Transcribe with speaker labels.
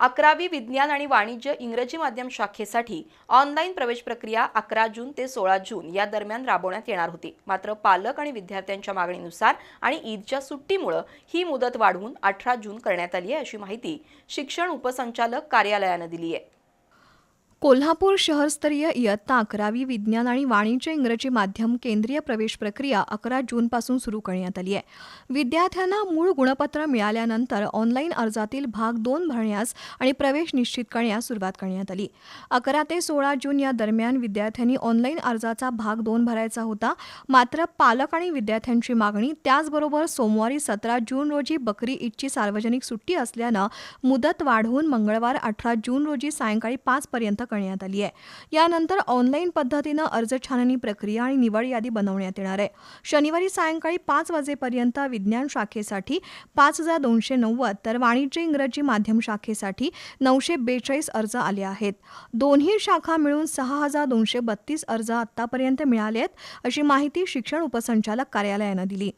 Speaker 1: अकरावी विज्ञान आणि वाणिज्य इंग्रजी माध्यम शाखेसाठी ऑनलाईन प्रवेश प्रक्रिया अकरा जून ते सोळा जून या दरम्यान राबवण्यात येणार होती. मात्र पालक आणि विद्यार्थ्यांच्या मागणीनुसार आणि ईदच्या सुट्टीमुळं ही मुदत वाढवून अठरा जून करण्यात आली आहे अशी माहिती शिक्षण उपसंचालक कार्यालयानं दिली आहे.
Speaker 2: कोल्हापूर शहरस्तरीय इयत्ता अकरावी विज्ञान आणि वाणिज्य इंग्रजी माध्यम केंद्रीय प्रवेश प्रक्रिया अकरा जूनपासून सुरू करण्यात आली आहे. विद्यार्थ्यांना मूळ गुणपत्र मिळाल्यानंतर ऑनलाईन अर्जातील भाग दोन भरण्यास आणि प्रवेश निश्चित करण्यास सुरुवात करण्यात आली. अकरा ते सोळा जून या दरम्यान विद्यार्थ्यांनी ऑनलाईन अर्जाचा भाग दोन भरायचा होता. मात्र पालक आणि विद्यार्थ्यांची मागणी त्याचबरोबर सोमवारी सतरा जून रोजी बकरी ईदची सार्वजनिक सुट्टी असल्यानं मुदत वाढवून मंगळवार अठरा जून रोजी सायंकाळी पाचपर्यंत करण्यात आली आहे. यानंतर ऑनलाईन पद्धतीनं अर्ज छाननी प्रक्रिया आणि निवड यादी बनवण्यात येणार आहे. शनिवारी सायंकाळी पाच वाजेपर्यंत विज्ञान शाखेसाठी पाच हजार दोनशे नव्वद तर वाणिज्य इंग्रजी माध्यम शाखेसाठी नऊशे बेचाळीस अर्ज आले आहेत. दोन्ही शाखा मिळून सहा हजार दोनशे बत्तीस अर्ज आतापर्यंत मिळाले आहेत अशी माहिती शिक्षण उपसंचालक कार्यालयानं दिली.